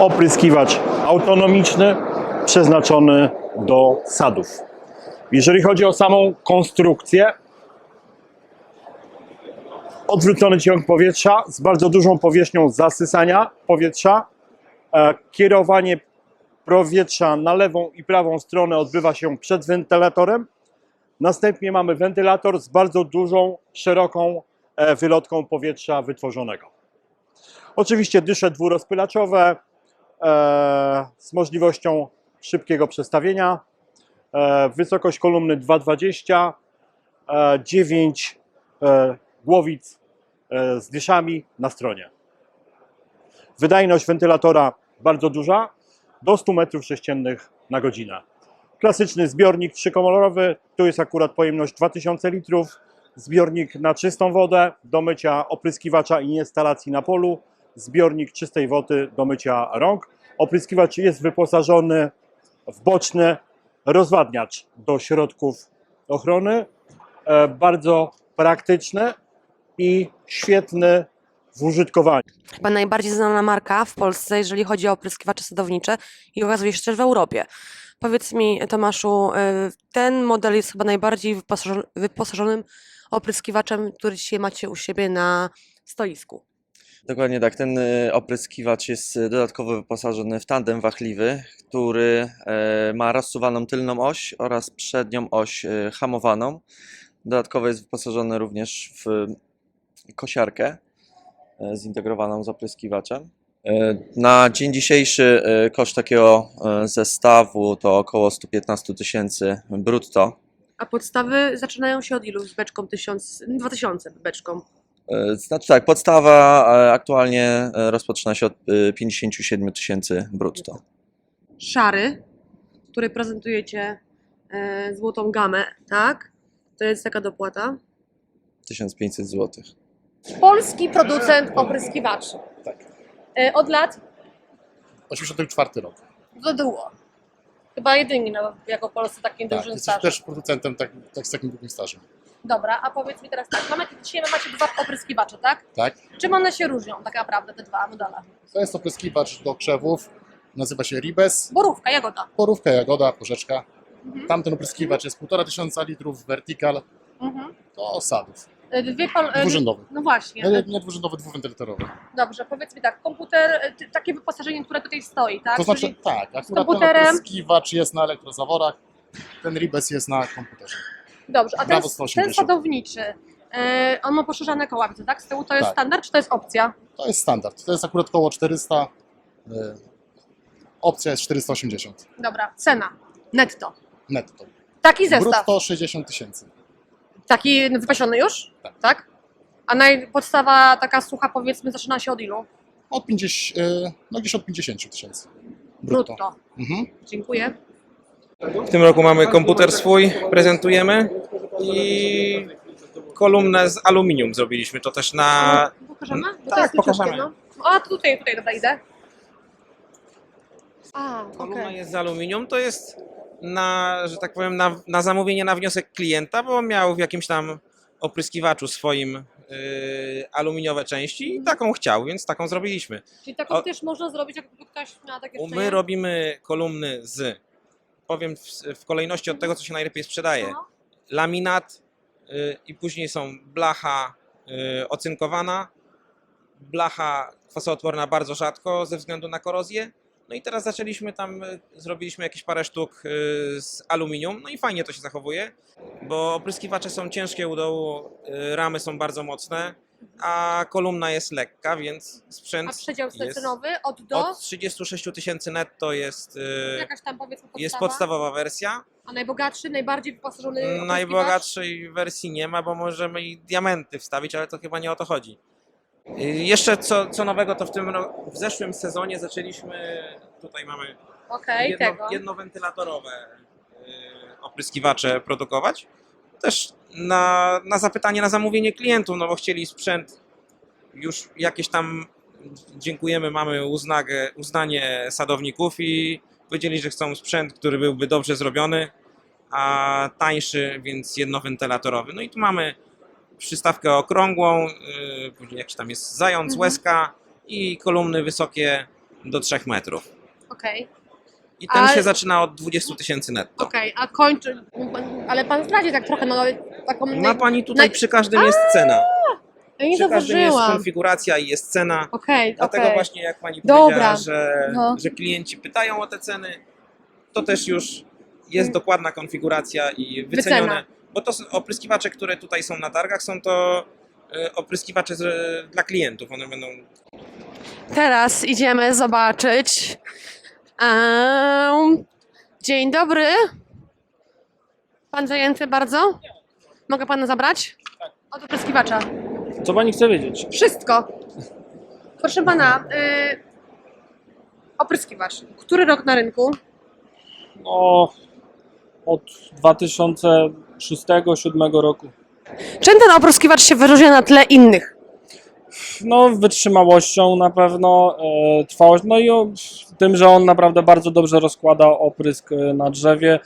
opryskiwacz autonomiczny przeznaczony do sadów. Jeżeli chodzi o samą konstrukcję, odwrócony ciąg powietrza z bardzo dużą powierzchnią zasysania powietrza. E, Kierowanie powietrza na lewą i prawą stronę odbywa się przed wentylatorem. Następnie mamy wentylator z bardzo dużą, szeroką e, wylotką powietrza wytworzonego. Oczywiście dysze dwurozpylaczowe z możliwością szybkiego przestawienia. E, wysokość kolumny 2,20, e, 9 e, głowic e, z dyszami na stronie. Wydajność wentylatora bardzo duża, do 100 m3 na godzinę. Klasyczny zbiornik trzykolorowy, tu jest akurat pojemność 2000 litrów. Zbiornik na czystą wodę do mycia opryskiwacza i instalacji na polu. Zbiornik czystej wody do mycia rąk. Opryskiwacz jest wyposażony w boczny rozwadniacz do środków ochrony. E, Bardzo praktyczny i świetny w użytkowaniu. Chyba najbardziej znana marka w Polsce, jeżeli chodzi o opryskiwacze sadownicze i okazuje się też w Europie. Powiedz mi, Tomaszu, y, ten model jest chyba najbardziej wyposażo- wyposażonym opryskiwaczem, który dzisiaj macie u siebie na stoisku. Dokładnie tak. Ten y, opryskiwacz jest y, dodatkowo wyposażony w tandem wachliwy, który e, ma rozsuwaną tylną oś oraz przednią oś e, hamowaną. Dodatkowo jest wyposażony również w kosiarkę e, zintegrowaną z opryskiwaczem. E, Na dzień dzisiejszy e, koszt takiego e, zestawu to około 115 tysięcy brutto. A podstawy zaczynają się od ilu z beczką? Tysiąc, 2000 beczką. E, Znaczy tak, podstawa e, aktualnie e, rozpoczyna się od e, 57 tysięcy brutto. Szary, który prezentujecie e, złotą gamę, tak? To jest taka dopłata. 1500 zł. Polski producent opryskiwaczy. Tak. E, Od lat 84 rok. do długo. Chyba jedyni no, jako Polscy takim Tak, dużym jesteś stażem. też producentem tak, tak z takim długim stażem. Dobra, a powiedz mi teraz tak, mamy, dzisiaj macie dwa opryskiwacze, tak? Tak? Czym one się różnią tak naprawdę, te dwa modele? To jest opryskiwacz do krzewów. Nazywa się Ribes. Borówka, jagoda. Porówka, jagoda, porzeczka. Mhm. Tamten opryskiwacz jest 1500 litrów, vertical. Mhm. To osadów. E, Dwie kol... e, Dwurzędowy. No właśnie. Nie, nie dwurzędowy, dwuwentylatorowy. Dobrze, powiedz mi tak, komputer, e, ty- takie wyposażenie, które tutaj stoi, tak? To znaczy, Czyli- tak, akurat ten komputerem. opryskiwacz jest na elektrozaworach. Ten Ribes jest na komputerze. Dobrze, a ten, Brawo ten 180. sadowniczy, e, on ma poszerzane koła, widzę, tak? Z tyłu to jest Tak. standard, czy to jest opcja? To jest standard. To jest akurat koło 400. y, Opcja jest 480 Dobra, cena, netto. netto. Taki zestaw, Brutto 60 tysięcy. taki wypasiony już? Tak. tak? A naj, podstawa taka sucha powiedzmy zaczyna się od ilu? Od 50, y, no gdzieś od 50 tysięcy. Brutto. Brutto. Mhm. Dziękuję. W tym roku mamy komputer swój, prezentujemy i kolumnę z aluminium zrobiliśmy. To też na. Pokażemy? Bo to tak, jest pokażemy. No. To tutaj, tutaj, dobra, idę. A, Kolumna okej. jest z aluminium. To jest na, że tak powiem, na, na zamówienie na wniosek klienta, bo miał w jakimś tam opryskiwaczu swoim yy, aluminiowe części i taką chciał, więc taką zrobiliśmy. Czyli taką O- też można zrobić, jakby ktoś miał takie My życzenie? robimy kolumny z, powiem w, w kolejności od tego, co się najlepiej sprzedaje. No. Laminat y, i później są blacha y, ocynkowana, blacha kwasoodporna bardzo rzadko ze względu na korozję. No i teraz zaczęliśmy tam, y, zrobiliśmy jakieś parę sztuk z aluminium, no i fajnie to się zachowuje, bo opryskiwacze są ciężkie u dołu, ramy są bardzo mocne, a kolumna jest lekka, więc sprzęt A przedział jest cenowy od do? od 36 tysięcy netto jest, y, Jakaś tam powiedzmy podstawa? jest podstawowa wersja. A najbogatszy, najbardziej wyposażony opryskiwacz? Najbogatszej wersji nie ma, bo możemy i diamenty wstawić, ale to chyba nie o to chodzi. Y, Jeszcze co, co nowego, to w tym ro- w zeszłym sezonie zaczęliśmy, tutaj mamy Okej, tego. jedno, jednowentylatorowe y, opryskiwacze produkować. Też na, na zapytanie, na zamówienie klientów, no bo chcieli sprzęt już jakieś tam, dziękujemy, mamy uznagę, uznanie sadowników i powiedzieli, że chcą sprzęt, który byłby dobrze zrobiony, a tańszy, więc jednowentylatorowy. No i tu mamy przystawkę okrągłą, yy, później jakiś tam jest zając, Mhm. łezka i kolumny wysokie do 3 metrów. Okej. I ten A- się zaczyna od 20 tysięcy netto. Okej, a kończy. Ale pan zdradzi tak trochę, no taką. Ma pani tutaj naj- przy każdym jest cena. Ja nie Przy każdym jest zauważyłam. konfiguracja i jest cena. Okej, Dlatego okej. właśnie jak pani Dobra. powiedziała, że, No. że klienci pytają o te ceny, to też już jest dokładna konfiguracja i wycenione. Wycena. Bo to są opryskiwacze, które tutaj są na targach, są to e, opryskiwacze z, dla klientów. One będą Teraz idziemy zobaczyć. Em, dzień dobry. Pan zajęty bardzo? Mogę pana zabrać? Od opryskiwacza. Co pani chce wiedzieć? Wszystko. Proszę pana, y, opryskiwacz. Który rok na rynku? No, od 2006-2007 roku. Czym ten opryskiwacz się wyróżnia na tle innych? No, wytrzymałością na pewno, e, trwałość, no i o, tym, że on naprawdę bardzo dobrze rozkłada oprysk e, na drzewie,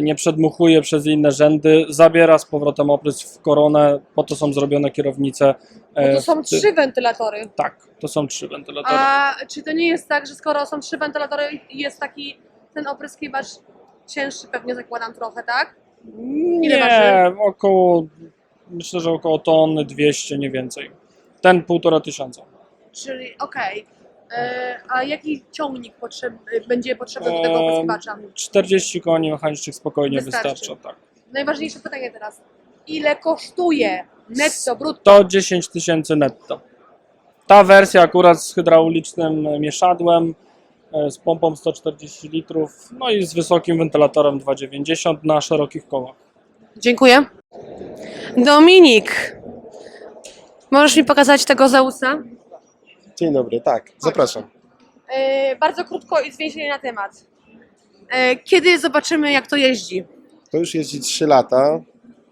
nie przedmuchuje przez inne rzędy, zabiera z powrotem oprysk w koronę, po to są zrobione kierownice. Bo e, to są w ty- trzy wentylatory. Tak, to są trzy wentylatory. A czy to nie jest tak, że skoro są trzy wentylatory i jest taki ten opryskiwacz cięższy, pewnie zakładam trochę, tak? ile Nie, około, myślę, że około tony 200, nie więcej. Ten półtora tysiąca. Czyli okej. E, A jaki ciągnik potrzeb, będzie potrzebny do tego opryskiwacza? 40 koni mechanicznych spokojnie Wystarczy. wystarcza, tak. Najważniejsze pytanie teraz. Ile kosztuje netto, brutto? To 10 tysięcy netto. Ta wersja akurat z hydraulicznym mieszadłem, e, z pompą 140 litrów, no i z wysokim wentylatorem 290 na szerokich kołach. Dziękuję. Dominik, możesz mi pokazać tego Zeusa? Dzień dobry, tak, zapraszam. E, bardzo krótko i zwięźle na temat. E, kiedy zobaczymy, jak to jeździ? To już jeździ 3 lata.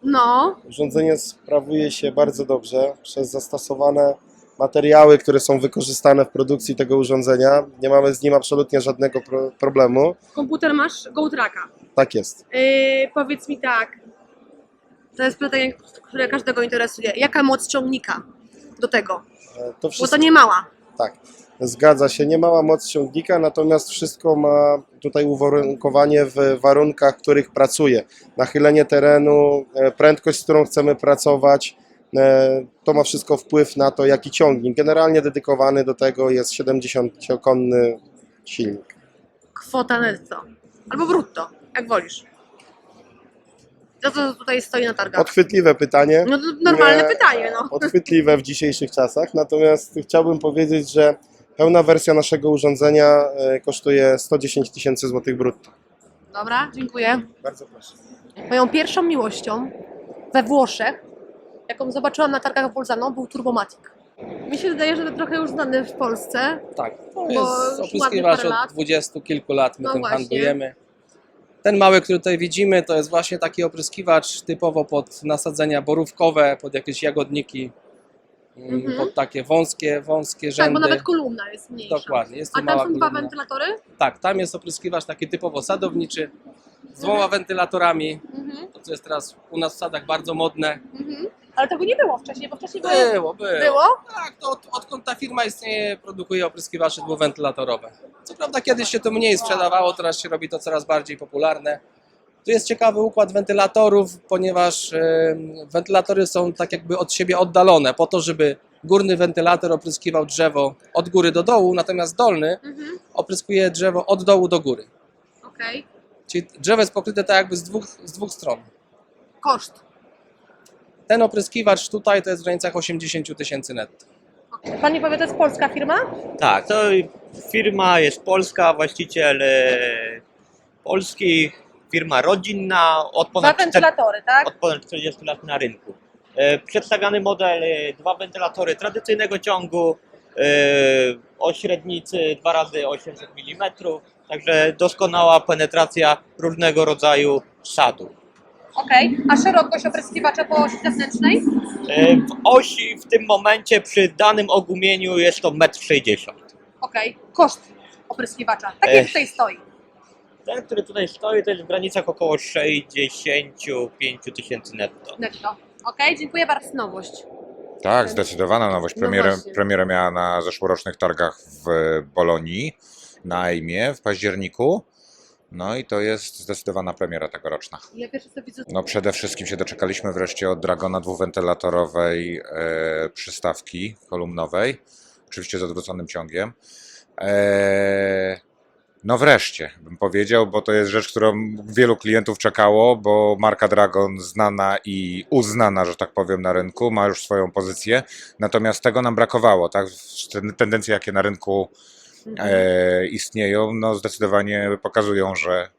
No, Urządzenie sprawuje się bardzo dobrze przez zastosowane materiały, które są wykorzystane w produkcji tego urządzenia. Nie mamy z nim absolutnie żadnego pro problemu. komputer masz GoTracka. Tak jest. E, powiedz mi tak, to jest pytanie, które każdego interesuje. Jaka moc ciągnika do tego? E, To Bo to wszystko, nie mała. Tak, zgadza się. Nie mała moc ciągnika, natomiast wszystko ma tutaj uwarunkowanie w warunkach, w których pracuje. Nachylenie terenu, e, prędkość, z którą chcemy pracować. e, To ma wszystko wpływ na to, jaki ciągnik. Generalnie dedykowany do tego jest 70-konny silnik. Kwota netto. Albo brutto, jak wolisz. Za co tutaj stoi na targach? Odchwytliwe pytanie. No to normalne Nie. pytanie, no. Odchwytliwe w dzisiejszych czasach. Natomiast chciałbym powiedzieć, że pełna wersja naszego urządzenia e, kosztuje 110 tysięcy złotych brutto. Dobra, dziękuję. Bardzo proszę. Moją pierwszą miłością we Włoszech, jaką zobaczyłam na targach Bolzano, był Turbomatic. Mi się wydaje, że to trochę już znany w Polsce. Tak, to Bo jest już ładnych opryskiwacz parę lat. od dwudziestu kilku lat, my No tym właśnie. handlujemy. Ten mały, który tutaj widzimy, to jest właśnie taki opryskiwacz typowo pod nasadzenia borówkowe, pod jakieś jagodniki, mm, Mhm. pod takie wąskie, wąskie Tak, rzędy. bo nawet kolumna jest mniejsza. Dokładnie, jest A to tam mała są dwa kolumna. wentylatory? Tak, tam jest opryskiwacz taki typowo sadowniczy, z dwoma wentylatorami, Mhm, to co jest teraz u nas w sadach bardzo modne. mhm. Ale tego nie było wcześniej, bo wcześniej były... Było, było. Było? Tak, to od, odkąd ta firma istnieje, produkuje opryskiwacze dwuwentylatorowe. Co prawda kiedyś się to mniej sprzedawało, teraz się robi to coraz bardziej popularne. Tu jest ciekawy układ wentylatorów, ponieważ em, wentylatory są tak jakby od siebie oddalone, po to, żeby górny wentylator opryskiwał drzewo od góry do dołu, natomiast dolny Mhm, opryskuje drzewo od dołu do góry. okej. Czyli drzewo jest pokryte tak jakby z dwóch, z dwóch stron. Koszt. Ten opryskiwacz tutaj to jest w granicach 80 tysięcy netto. Pan nie powie, to jest polska firma? Tak, to firma jest polska, właściciel e, polski, firma rodzinna od Dwa ponad, czter- wentylatory, tak? od ponad 40 lat na rynku. E, Przedstawiany model, e, dwa wentylatory tradycyjnego ciągu, e, o średnicy 2 razy 800 mm, także doskonała penetracja różnego rodzaju sadu. Okej. A szerokość opryskiwacza po osi zewnętrznej? E, W osi w tym momencie przy danym ogumieniu jest to 1,60 m. Okej. Koszt opryskiwacza. Tak jak Ech. tutaj stoi. Ten, który tutaj stoi, to jest w granicach około 65 tysięcy netto. Netto. Okej, dziękuję bardzo. Nowość. Tak, zdecydowana nowość. No Premierę, właśnie. premierę miała na zeszłorocznych targach w Bolonii, na Eimie w październiku. No i to jest zdecydowana premiera tegoroczna. Ja pierwszy co widzę. No przede wszystkim się doczekaliśmy wreszcie od Dragona dwuwentylatorowej e, przystawki kolumnowej, oczywiście z odwróconym ciągiem. E, no wreszcie, bym powiedział, bo to jest rzecz, którą wielu klientów czekało, bo marka Dragon znana i uznana, że tak powiem, na rynku, ma już swoją pozycję, natomiast tego nam brakowało, tak? Te Tendencje, jakie na rynku e, istnieją, no zdecydowanie pokazują, że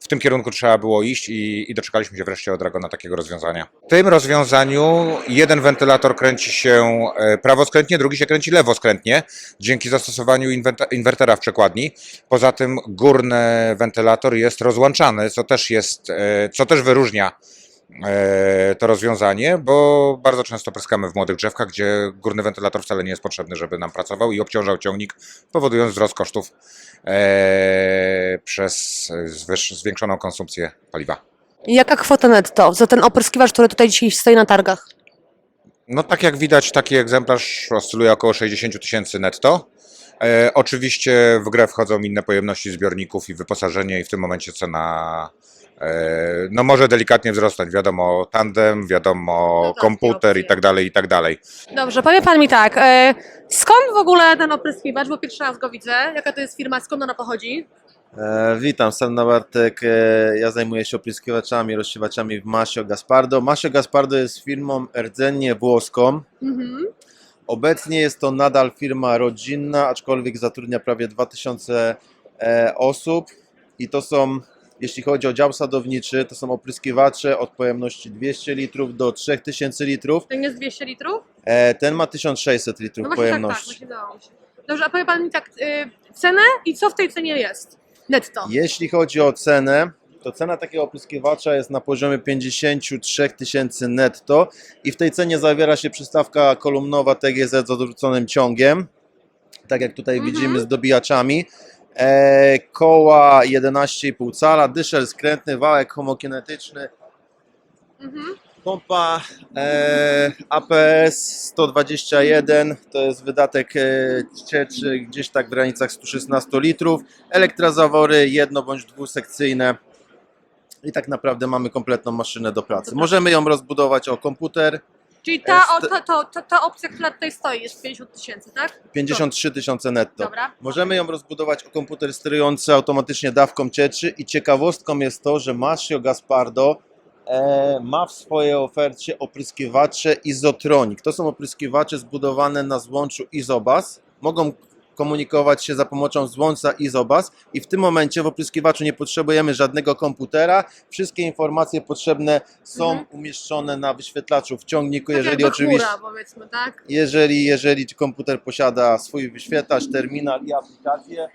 w tym kierunku trzeba było iść i, i doczekaliśmy się wreszcie od Dragona takiego rozwiązania. W tym rozwiązaniu jeden wentylator kręci się e, prawoskrętnie, drugi się kręci lewoskrętnie dzięki zastosowaniu inwertera w przekładni. Poza tym górny wentylator jest rozłączany, co też jest, e, co też wyróżnia to rozwiązanie, bo bardzo często pryskamy w młodych drzewkach, gdzie górny wentylator wcale nie jest potrzebny, żeby nam pracował i obciążał ciągnik, powodując wzrost kosztów e, przez zwiększoną konsumpcję paliwa. Jaka kwota netto za ten opryskiwacz, który tutaj dzisiaj stoi na targach? No tak jak widać, taki egzemplarz oscyluje około 60 000 tysięcy netto. E, oczywiście w grę wchodzą inne pojemności zbiorników i wyposażenie i w tym momencie cena e, no może delikatnie wzrosnąć. Wiadomo tandem, wiadomo No tak, komputer i tak dalej, i tak dalej. Dobrze, powie pan mi tak, e, skąd w ogóle ten opryskiwacz, bo pierwszy raz go widzę, jaka to jest firma, skąd ona pochodzi? E, witam, Sanna Bartek. E, ja zajmuję się opryskiwaczami, rozsiewaczami w Masio Gaspardo. Masio Gaspardo jest firmą rdzennie włoską. Mhm. Obecnie jest to nadal firma rodzinna, aczkolwiek zatrudnia prawie 2000 e, osób i to są, jeśli chodzi o dział sadowniczy, to są opryskiwacze od pojemności 200 litrów do 3000 litrów. Ten jest 200 litrów? E, ten ma 1600 litrów No właśnie tak, tak, pojemności. właśnie dało mi się. Dobrze, a powie pan mi tak, y, cenę i co w tej cenie jest? Netto. Jeśli chodzi o cenę, to cena takiego opryskiwacza jest na poziomie 53 tysięcy netto i w tej cenie zawiera się przystawka kolumnowa TGZ z odwróconym ciągiem, tak jak tutaj Mhm. widzimy z dobijaczami. E, koła 11,5 cala, dyszel skrętny, wałek homokinetyczny, Mhm. Pompa e, APS 121 to jest wydatek e, cieczy gdzieś tak w granicach 116 litrów. Elektrozawory jedno bądź dwusekcyjne. I tak naprawdę mamy kompletną maszynę do pracy. Możemy ją rozbudować o komputer. Czyli ta, o, to, to, to, ta opcja, która tutaj stoi jest 50 tysięcy, tak? 53 tysiące netto. Dobra. Możemy ją rozbudować o komputer sterujący automatycznie dawką cieczy i ciekawostką jest to, że Masio Gaspardo e, ma w swojej ofercie opryskiwacze Izotronic. To są opryskiwacze zbudowane na złączu Izobas. Mogą komunikować się za pomocą złącza Izobas i w tym momencie w opryskiwaczu nie potrzebujemy żadnego komputera. Wszystkie informacje potrzebne są Mhm. umieszczone na wyświetlaczu w ciągniku, Tak jeżeli jakby oczywiście chmura, powiedzmy, tak? jeżeli, jeżeli komputer posiada swój wyświetlacz, terminal i aplikację,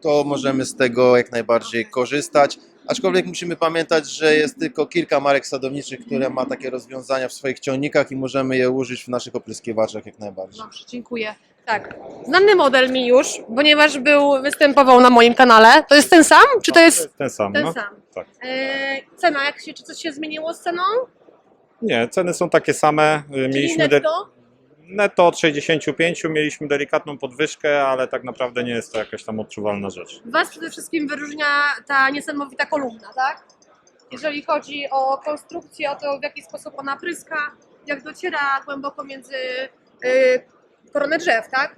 to możemy z tego jak najbardziej korzystać. Aczkolwiek musimy pamiętać, że jest tylko kilka marek sadowniczych, które ma takie rozwiązania w swoich ciągnikach i możemy je użyć w naszych opryskiwaczach jak najbardziej. Dobrze, dziękuję. Tak, znany model mi już, ponieważ był, występował na moim kanale. To jest ten sam, czy to jest Ten sam, ten no. sam? tak. E, cena, jak się, czy coś się zmieniło z ceną? Nie, ceny są takie same. Y, Czyli Mieliśmy de- netto? netto od 65, mieliśmy delikatną podwyżkę, ale tak naprawdę nie jest to jakaś tam odczuwalna rzecz. Was przede wszystkim wyróżnia ta niesamowita kolumna, tak? Jeżeli chodzi o konstrukcję, o to w jaki sposób ona pryska, jak dociera głęboko między y, koronę drzew, tak?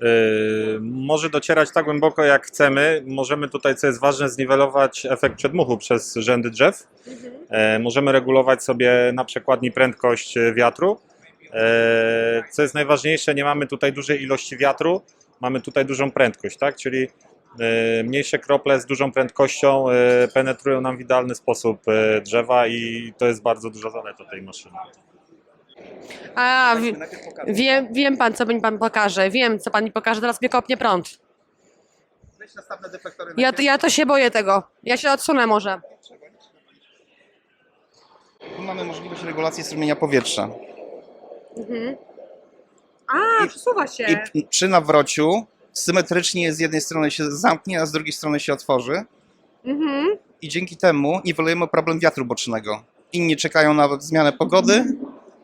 Yy, może docierać tak głęboko jak chcemy. Możemy tutaj, co jest ważne, zniwelować efekt przedmuchu przez rzędy drzew. Mhm. E, możemy regulować sobie na przekładni prędkość e, wiatru. E, co jest najważniejsze, nie mamy tutaj dużej ilości wiatru, mamy tutaj dużą prędkość, tak? Czyli mniejsze krople z dużą prędkością penetrują nam w idealny sposób drzewa i to jest bardzo duża zaleta tej maszyny. A, wie, wiem, wiem pan, co mi pan pokaże. Wiem, co pan mi pokaże. Teraz mnie kopnie prąd. Ja, ja to się boję tego. Ja się odsunę może. Tu mamy możliwość regulacji strumienia powietrza. Mhm. A, przesuwa się. I p- przy nawrociu symetrycznie z jednej strony się zamknie, a z drugiej strony się otworzy. Mhm. I dzięki temu niwelujemy problem wiatru bocznego. Inni czekają na zmianę pogody,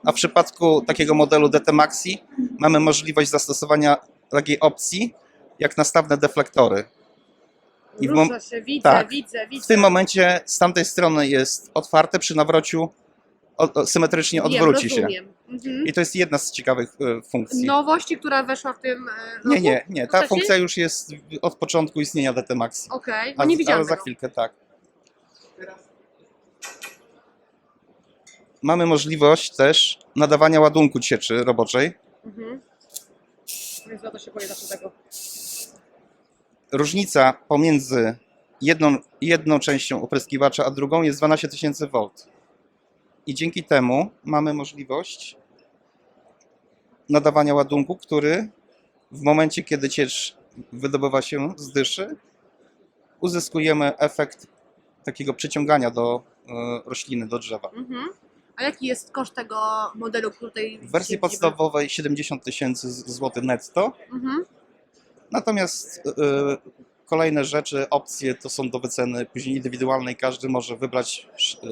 a w przypadku takiego modelu DT Maxi mamy możliwość zastosowania takiej opcji jak nastawne deflektory. I w, mom- Rusza się, widzę, tak. widzę, w widzę. tym momencie z tamtej strony jest otwarte, przy nawrociu o, o, symetrycznie Wiem, odwróci się. rozumiem. Mhm. I to jest jedna z ciekawych e, funkcji. Nowości, która weszła w tym e, roku? Nie, nie, nie. Ta Wcześniej? funkcja już jest od początku istnienia DT Maxi. Okej, A- no nie widziałam Ale za tego. chwilkę, tak. Mamy możliwość też nadawania ładunku cieczy roboczej. Mhm. Więc ja to się boję zawsze tego. Różnica pomiędzy jedną, jedną częścią opryskiwacza a drugą jest 12 tysięcy V. I dzięki temu mamy możliwość nadawania ładunku, który w momencie, kiedy ciecz wydobywa się z dyszy, uzyskujemy efekt takiego przyciągania do e, rośliny, do drzewa. Mhm. A jaki jest koszt tego modelu, który tutaj W wersji widzimy? podstawowej 70 tysięcy złotych netto, Mhm. natomiast e, kolejne rzeczy, opcje to są do wyceny później indywidualnej. Każdy może wybrać e,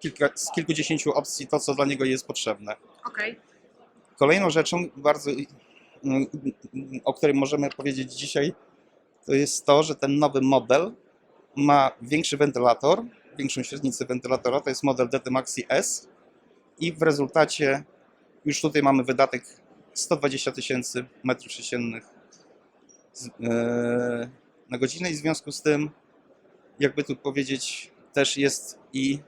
kilka, z kilkudziesięciu opcji to, co dla niego jest potrzebne. Okej. Kolejną rzeczą, bardzo, o której możemy powiedzieć dzisiaj, to jest to, że ten nowy model ma większy wentylator, większą średnicę wentylatora, to jest model DT Maxi S i w rezultacie już tutaj mamy wydatek 120 tysięcy metrów sześciennych e, na godzinę i w związku z tym, jakby tu powiedzieć, też jest i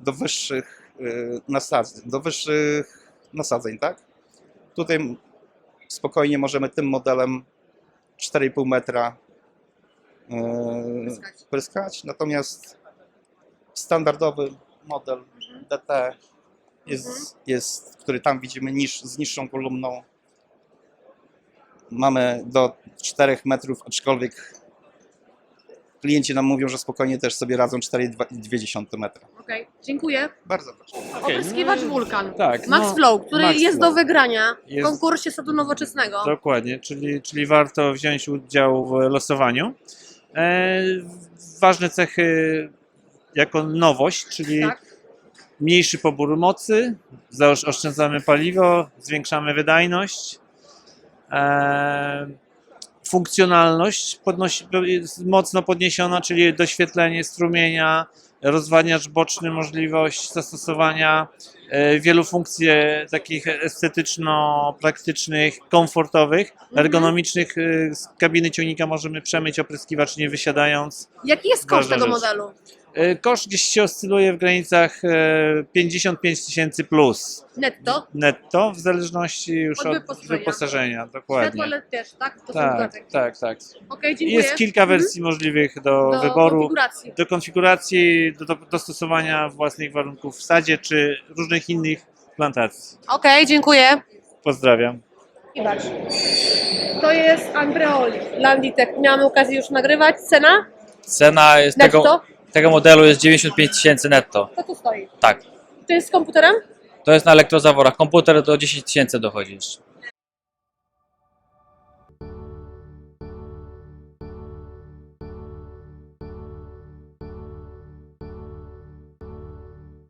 do wyższych e, nasadzeń, do wyższych nasadzeń, tak? Tutaj spokojnie możemy tym modelem 4,5 metra e, Pryskać. pryskać, natomiast standardowy model DT jest, jest, który tam widzimy niż, z niższą kolumną. Mamy do 4 metrów, aczkolwiek klienci nam mówią, że spokojnie też sobie radzą 4,2 metra. Okej, dziękuję. Bardzo proszę. Opryskiwacz Vulkan. Tak, Max no, Flow, który Max jest Flow. do wygrania w Jest- konkursie sadu nowoczesnego. Dokładnie, czyli, czyli warto wziąć udział w losowaniu. E, ważne cechy jako nowość, czyli Tak. mniejszy pobór mocy, zaoszczędzamy paliwo, zwiększamy wydajność. E, funkcjonalność podnosi, jest mocno podniesiona, czyli doświetlenie strumienia, rozwadniacz boczny, możliwość zastosowania e, wielu funkcji e, takich estetyczno-praktycznych, komfortowych, ergonomicznych. e, Z kabiny ciągnika możemy przemyć opryskiwacz nie wysiadając. Jaki jest koszt Ważna tego rzecz. modelu? Koszt gdzieś się oscyluje w granicach e, 55 tysięcy plus Netto? netto, w zależności już Od wyposażenia. wyposażenia, Światło dokładnie. LED też, tak? To są Tak, gadżety. tak, tak. Okej, I dziękuję. Jest kilka Mhm. wersji możliwych do, Do wyboru, konfiguracji. do konfiguracji, do, do dostosowania własnych warunków w sadzie czy różnych innych plantacji. Okej, dziękuję. Pozdrawiam. Zobacz. To jest Andreoli, Landitech. Miałam okazję już nagrywać. Cena? Cena jest Netto? tego, tego modelu jest 95 tysięcy netto. Co tu stoi? Tak. To jest z komputerem? To jest na elektrozaworach. Komputer do 10 tysięcy dochodzi jeszcze.